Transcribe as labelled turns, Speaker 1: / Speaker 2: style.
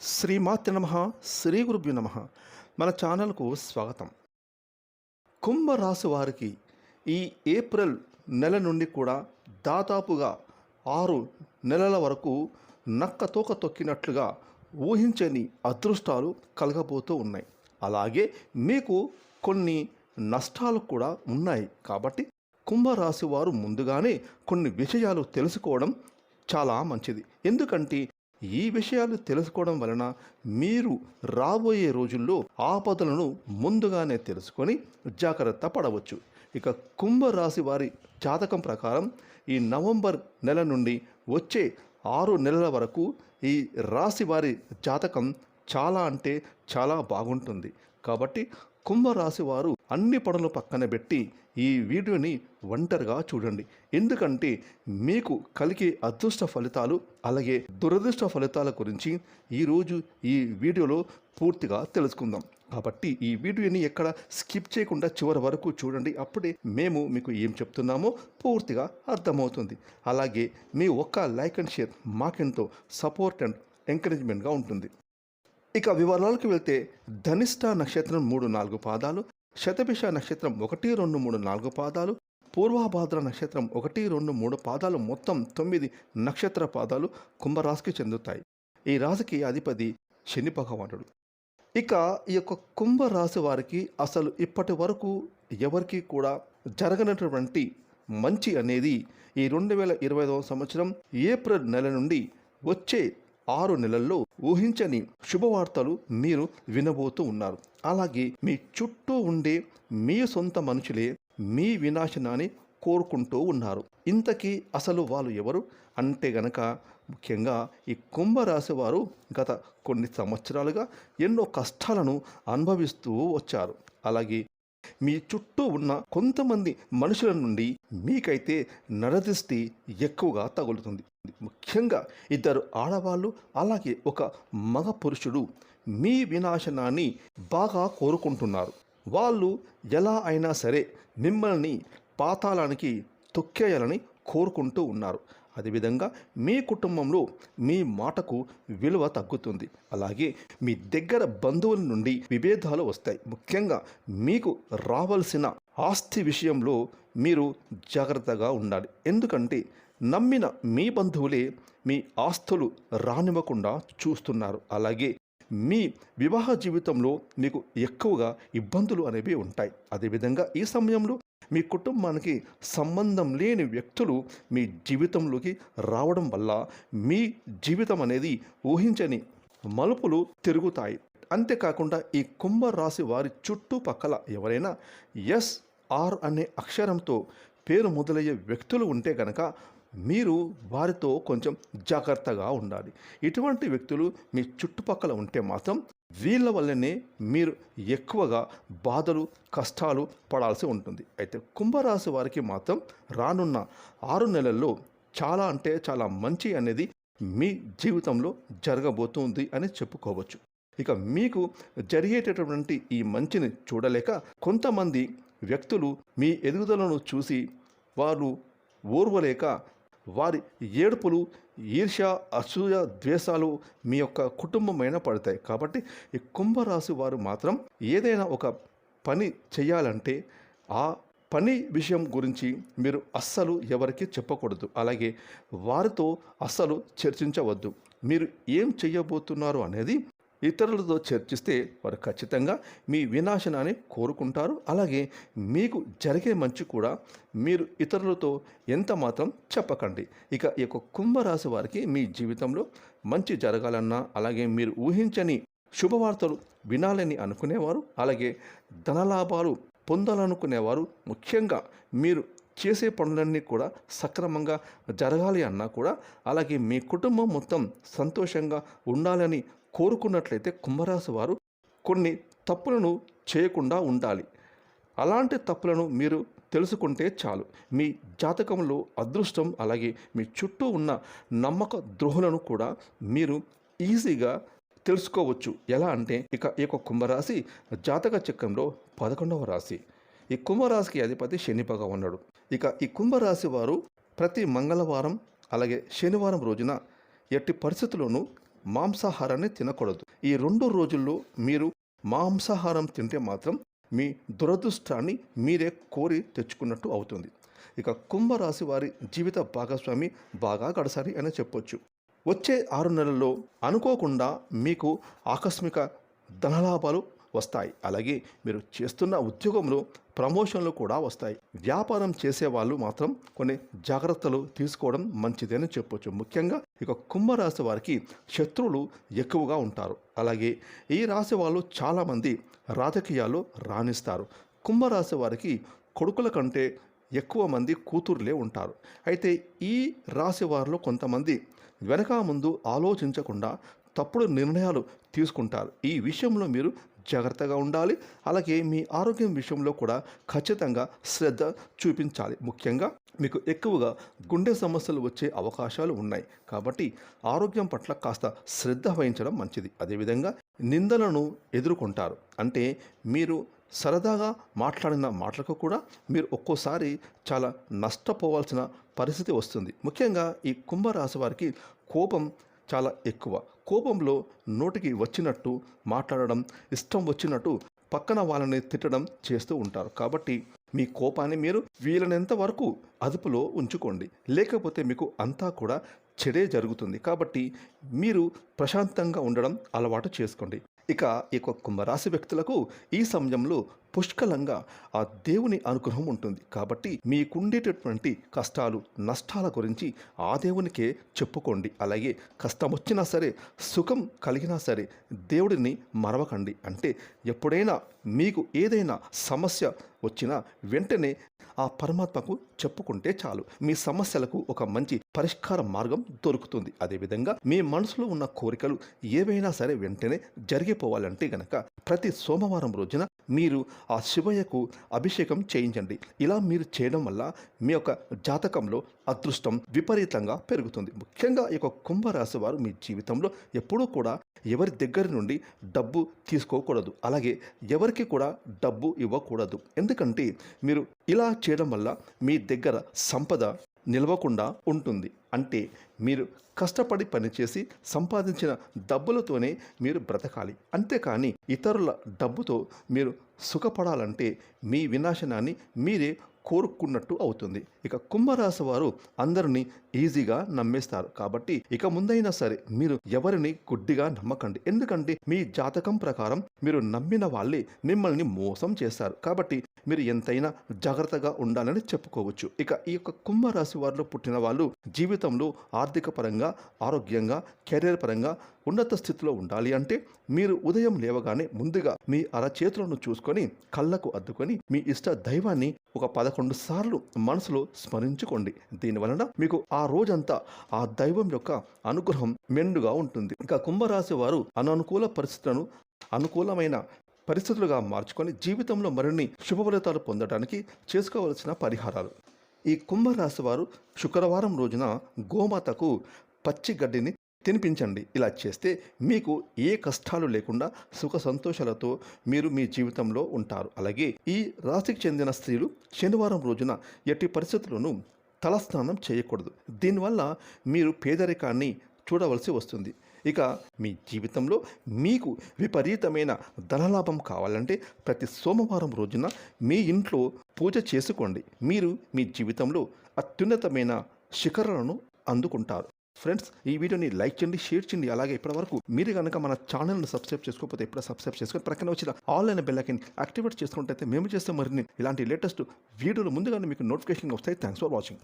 Speaker 1: శ్రీమాత్రి నమ శ్రీ గురుభ్యు నమ. మన ఛానల్కు స్వాగతం. కుంభరాశి వారికి ఈ ఏప్రిల్ నెల నుండి కూడా దాదాపుగా ఆరు నెలల వరకు నక్కతోక తొక్కినట్లుగా ఊహించని అదృష్టాలు కలగబోతూ ఉన్నాయి. అలాగే మీకు కొన్ని నష్టాలు కూడా ఉన్నాయి. కాబట్టి కుంభరాశి వారు ముందుగానే కొన్ని విషయాలు తెలుసుకోవడం చాలా మంచిది. ఎందుకంటే ఈ విషయాలు తెలుసుకోవడం వలన మీరు రాబోయే రోజుల్లో ఆపదలను ముందుగానే తెలుసుకొని జాగ్రత్త పడవచ్చు. ఇక కుంభరాశి వారి జాతకం ప్రకారం ఈ నవంబర్ నెల నుండి వచ్చే ఆరు నెలల వరకు ఈ రాశి వారి జాతకం చాలా అంటే చాలా బాగుంటుంది. కాబట్టి కుంభరాశి వారు అన్ని పనులు పక్కన పెట్టి ఈ వీడియోని ఒంటరిగా చూడండి. ఎందుకంటే మీకు కలిగే అదృష్ట ఫలితాలు అలాగే దురదృష్ట ఫలితాల గురించి ఈరోజు ఈ వీడియోలో పూర్తిగా తెలుసుకుందాం. కాబట్టి ఈ వీడియోని ఎక్కడ స్కిప్ చేయకుండా చివరి వరకు చూడండి. అప్పుడే మేము మీకు ఏం చెప్తున్నామో పూర్తిగా అర్థమవుతుంది. అలాగే మీ ఒక్క లైక్ అండ్ షేర్ మాకెంతో సపోర్ట్ అండ్ ఎంకరేజ్మెంట్గా ఉంటుంది. ఇక వివరాలకు వెళ్తే ధనిష్ట నక్షత్రం మూడు నాలుగు పాదాలు శతభిష నక్షత్రం ఒకటి రెండు మూడు నాలుగు పాదాలు పూర్వభాద్ర నక్షత్రం ఒకటి రెండు మూడు పాదాలు మొత్తం తొమ్మిది నక్షత్ర పాదాలు కుంభరాశికి చెందుతాయి. ఈ రాశికి అధిపతి శని భగవానుడు. ఇక ఈ యొక్క కుంభరాశి వారికి అసలు ఇప్పటి వరకు ఎవరికి కూడా జరగనటువంటి మంచి అనేది ఈ రెండు వేల ఇరవై ఐదవ సంవత్సరం ఏప్రిల్ నెల నుండి వచ్చే ఆరు నెలల్లో ఊహించని శుభవార్తలు మీరు వినబోతూ ఉన్నారు. అలాగే మీ చుట్టూ ఉండే మీ సొంత మనుషులే మీ వినాశనాన్ని కోరుకుంటూ ఉన్నారు. ఇంతకీ అసలు వాళ్ళు ఎవరు? అంటే గనక ముఖ్యంగా ఈ కుంభరాశి వారు గత కొన్ని సంవత్సరాలుగా ఎన్నో కష్టాలను అనుభవిస్తూ వచ్చారు. అలాగే మీ చుట్టూ ఉన్న కొంతమంది మనుషుల నుండి మీకైతే నరదృష్టి ఎక్కువగా తగులుతుంది. ముఖ్యంగా ఇద్దరు ఆడవాళ్ళు అలాగే ఒక మగ పురుషుడు మీ వినాశనాన్ని బాగా కోరుకుంటున్నారు. వాళ్ళు ఎలా అయినా సరే మిమ్మల్ని పాతాళానికి తొక్కేయాలని కోరుకుంటూ ఉన్నారు. అదేవిధంగా మీ కుటుంబంలో మీ మాటకు విలువ తగ్గుతుంది. అలాగే మీ దగ్గర బంధువుల నుండి విభేదాలు వస్తాయి. ముఖ్యంగా మీకు రావాల్సిన ఆస్తి విషయంలో మీరు జాగ్రత్తగా ఉండాలి. ఎందుకంటే నమ్మిన మీ బంధువులే మీ ఆస్తులు రానివ్వకుండా చూస్తున్నారు. అలాగే మీ వివాహ జీవితంలో మీకు ఎక్కువగా ఇబ్బందులు అనేవి ఉంటాయి. అదేవిధంగా ఈ సమయంలో మీ కుటుంబానికి సంబంధం లేని వ్యక్తులు మీ జీవితంలోకి రావడం వల్ల మీ జీవితం అనేది ఊహించని మలుపులు తిరుగుతాయి. అంతేకాకుండా ఈ కుంభరాశి వారి చుట్టుపక్కల ఎవరైనా ఎస్ ఆర్ అనే అక్షరంతో పేరు మొదలయ్యే వ్యక్తులు ఉంటే కనుక మీరు వారితో కొంచెం జాగ్రత్తగా ఉండాలి. ఇటువంటి వ్యక్తులు మీ చుట్టుపక్కల ఉంటే మాత్రం వీళ్ళ వల్లనే మీరు ఎక్కువగా బాధలు కష్టాలు పడాల్సి ఉంటుంది. అయితే కుంభరాశి వారికి మాత్రం రానున్న ఆరు నెలల్లో చాలా అంటే చాలా మంచి అనేది మీ జీవితంలో జరగబోతుంది అని చెప్పుకోవచ్చు. ఇక మీకు జరిగేటటువంటి ఈ మంచిని చూడలేక కొంతమంది వ్యక్తులు మీ ఎదుగుదలను చూసి వారు ఓర్వలేక వారి ఏడుపులు ఈర్ష్య అసూయ ద్వేషాలు మీ యొక్క కుటుంబమైన పడతాయి. కాబట్టి ఈ కుంభరాశి వారు మాత్రం ఏదైనా ఒక పని చేయాలంటే ఆ పని విషయం గురించి మీరు అస్సలు ఎవరికి చెప్పకూడదు. అలాగే వారితో అస్సలు చర్చించవద్దు. మీరు ఏం చేయబోతున్నారు అనేది ఇతరులతో చర్చిస్తే వారు ఖచ్చితంగా మీ వినాశనాన్ని కోరుకుంటారు. అలాగే మీకు జరిగే మంచి కూడా మీరు ఇతరులతో ఎంత మాత్రం చెప్పకండి. ఇక ఈ యొక్క కుంభరాశి వారికి మీ జీవితంలో మంచి జరగాలన్నా అలాగే మీరు ఊహించని శుభవార్తలు వినాలని అనుకునేవారు అలాగే ధనలాభాలు పొందాలనుకునేవారు ముఖ్యంగా మీరు చేసే పనులన్నీ కూడా సక్రమంగా జరగాలి అన్నా కూడా అలాగే మీ కుటుంబం మొత్తం సంతోషంగా ఉండాలని కోరుకున్నట్లయితే కుంభరాశి వారు కొన్ని తప్పులను చేయకుండా ఉండాలి. అలాంటి తప్పులను మీరు తెలుసుకుంటే చాలు. మీ జాతకంలో అదృష్టం అలాగే మీ చుట్టూ ఉన్న నమ్మక ద్రోహులను కూడా మీరు ఈజీగా తెలుసుకోవచ్చు. ఎలా అంటే ఇక ఈ యొక్క కుంభరాశి జాతక చక్రంలో పదకొండవ రాశి. ఈ కుంభరాశికి అధిపతి శని భగవానుడు. ఇక ఈ కుంభరాశి వారు ప్రతి మంగళవారం అలాగే శనివారం రోజున ఎట్టి పరిస్థితుల్లోనూ మాంసాహారాన్ని తినకూడదు. ఈ రెండు రోజుల్లో మీరు మాంసాహారం తింటే మాత్రం మీ దురదృష్టాన్ని మీరే కోరి తెచ్చుకున్నట్టు అవుతుంది. ఇక కుంభరాశి వారి జీవిత భాగస్వామి బాగా గడసారి అని చెప్పొచ్చు. వచ్చే ఆరు నెలల్లో అనుకోకుండా మీకు ఆకస్మిక ధనలాభాలు వస్తాయి. అలాగే మీరు చేస్తున్న ఉద్యోగంలో ప్రమోషన్లు కూడా వస్తాయి. వ్యాపారం చేసే వాళ్ళు మాత్రం కొన్ని జాగ్రత్తలు తీసుకోవడం మంచిదని చెప్పొచ్చు. ముఖ్యంగా ఇక కుంభరాశి వారికి శత్రువులు ఎక్కువగా ఉంటారు. అలాగే ఈ రాశి వాళ్ళు చాలామంది రాజకీయాలు రాణిస్తారు. కుంభరాశి వారికి కొడుకుల కంటే ఎక్కువ మంది కూతుర్లే ఉంటారు. అయితే ఈ రాశి వారిలో కొంతమంది వెనక ముందు ఆలోచించకుండా తప్పుడు నిర్ణయాలు తీసుకుంటారు. ఈ విషయంలో మీరు జాగ్రత్తగా ఉండాలి. అలాగే మీ ఆరోగ్యం విషయంలో కూడా ఖచ్చితంగా శ్రద్ధ చూపించాలి. ముఖ్యంగా మీకు ఎక్కువగా గుండె సమస్యలు వచ్చే అవకాశాలు ఉన్నాయి. కాబట్టి ఆరోగ్యం పట్ల కాస్త శ్రద్ధ వహించడం మంచిది. అదేవిధంగా నిందలను ఎదుర్కొంటారు. అంటే మీరు సరదాగా మాట్లాడిన మాటలకు కూడా మీరు ఒక్కోసారి చాలా నష్టపోవాల్సిన పరిస్థితి వస్తుంది. ముఖ్యంగా ఈ కుంభరాశి వారికి కోపం చాలా ఎక్కువ. కోపంలో నోటికి వచ్చినట్టు మాట్లాడడం ఇష్టం వచ్చినట్టు పక్కన వాళ్ళని తిట్టడం చేస్తూ ఉంటారు. కాబట్టి మీ కోపాన్ని మీరు వీలైనంత వరకు అదుపులో ఉంచుకోండి. లేకపోతే మీకు అంతా కూడా చెడే జరుగుతుంది. కాబట్టి మీరు ప్రశాంతంగా ఉండడం అలవాటు చేసుకోండి. ఇక ఈ యొక్క కుంభరాశి వ్యక్తులకు ఈ సమయంలో పుష్కలంగా ఆ దేవుని అనుగ్రహం ఉంటుంది. కాబట్టి మీకుండేటటువంటి కష్టాలు నష్టాల గురించి ఆ దేవునికే చెప్పుకోండి. అలాగే కష్టం వచ్చినా సరే సుఖం కలిగినా సరే దేవుడిని మరవకండి. అంటే ఎప్పుడైనా మీకు ఏదైనా సమస్య వచ్చినా వెంటనే ఆ పరమాత్మకు చెప్పుకుంటే చాలు. మీ సమస్యలకు ఒక మంచి పరిష్కార మార్గం దొరుకుతుంది. అదేవిధంగా మీ మనసులో ఉన్న కోరికలు ఏవైనా సరే వెంటనే జరిగిపోవాలంటే గనక ప్రతి సోమవారం రోజున మీరు ఆ శివయ్యకు అభిషేకం చేయించండి. ఇలా మీరు చేయడం వల్ల మీ యొక్క జాతకంలో అదృష్టం విపరీతంగా పెరుగుతుంది. ముఖ్యంగా ఈ యొక్క కుంభరాశి వారు మీ జీవితంలో ఎప్పుడూ కూడా ఎవరి దగ్గర నుండి డబ్బు తీసుకోకూడదు. అలాగే ఎవరికి కూడా డబ్బు ఇవ్వకూడదు. ఎందుకంటే మీరు ఇలా చేయడం వల్ల మీ దగ్గర సంపద నిలవకుండా ఉంటుంది. అంటే మీరు కష్టపడి పనిచేసి సంపాదించిన డబ్బులతోనే మీరు బ్రతకాలి. అంతేకాని ఇతరుల డబ్బుతో మీరు సుఖపడాలంటే మీ వినాశనాన్ని మీరే కోరుకున్నట్టు అవుతుంది. ఇక కుంభరాశి వారు అందరినీ ఈజీగా నమ్మేస్తారు. కాబట్టి ఇక ముందైనా సరే మీరు ఎవరిని గుడ్డిగా నమ్మకండి. ఎందుకంటే మీ జాతకం ప్రకారం మీరు నమ్మిన వాళ్ళే మిమ్మల్ని మోసం చేస్తారు. కాబట్టి మీరు ఎంతైనా జాగ్రత్తగా ఉండాలని చెప్పుకోవచ్చు. ఇక ఈ యొక్క కుంభరాశి వారిలో పుట్టిన వాళ్ళు జీవితంలో ఆర్థిక పరంగా ఆరోగ్యంగా కెరీర్ పరంగా ఉన్నత స్థితిలో ఉండాలి అంటే మీరు ఉదయం లేవగానే ముందుగా మీ అరచేతులను చూసుకొని కళ్ళకు అద్దుకొని మీ ఇష్ట దైవాన్ని ఒక పదకొండు సార్లు మనసులో స్మరించుకోండి. దీనివలన మీకు ఆ రోజంతా ఆ దైవం యొక్క అనుగ్రహం మెండుగా ఉంటుంది. ఇంకా కుంభరాశి వారు అననుకూల పరిస్థితులను అనుకూలమైన పరిస్థితులుగా మార్చుకొని జీవితంలో మరిన్ని శుభ ఫలితాలు పొందడానికి చేసుకోవలసిన పరిహారాలు. ఈ కుంభరాశి వారు శుక్రవారం రోజున గోమాతకు పచ్చి గడ్డిని తినిపించండి. ఇలా చేస్తే మీకు ఏ కష్టాలు లేకుండా సుఖ సంతోషాలతో మీరు మీ జీవితంలో ఉంటారు. అలాగే ఈ రాశికి చెందిన స్త్రీలు శనివారం రోజున ఎట్టి పరిస్థితుల్లోనూ తలస్నానం చేయకూడదు. దీనివల్ల మీరు పేదరికాన్ని చూడవలసి వస్తుంది. ఇక మీ జీవితంలో మీకు విపరీతమైన ధనలాభం కావాలంటే ప్రతి సోమవారం రోజున మీ ఇంట్లో పూజ చేసుకోండి. మీరు మీ జీవితంలో అత్యున్నతమైన శిఖరాలను అందుకుంటారు. ఫ్రెండ్స్ ఈ వీడియోని లైక్ చేయండి షేర్ చేయండి. అలాగే ఇప్పటివరకు మీరు కనుక మన ఛానల్ని సబ్స్క్రైబ్ చేసుకోకపోతే ఇప్పుడు సబ్స్క్రైబ్ చేసుకొని ప్రక్కన వచ్చిన ఆన్లైన్ బెల్లకిని యాక్టివేట్ చేసుకుంటే మేము చేస్తే మరిన్ని ఇలాంటి లేటెస్ట్ వీడియోలు ముందుగానే మీకు నోటిఫికేషన్ వస్తాయి. Thanks for watching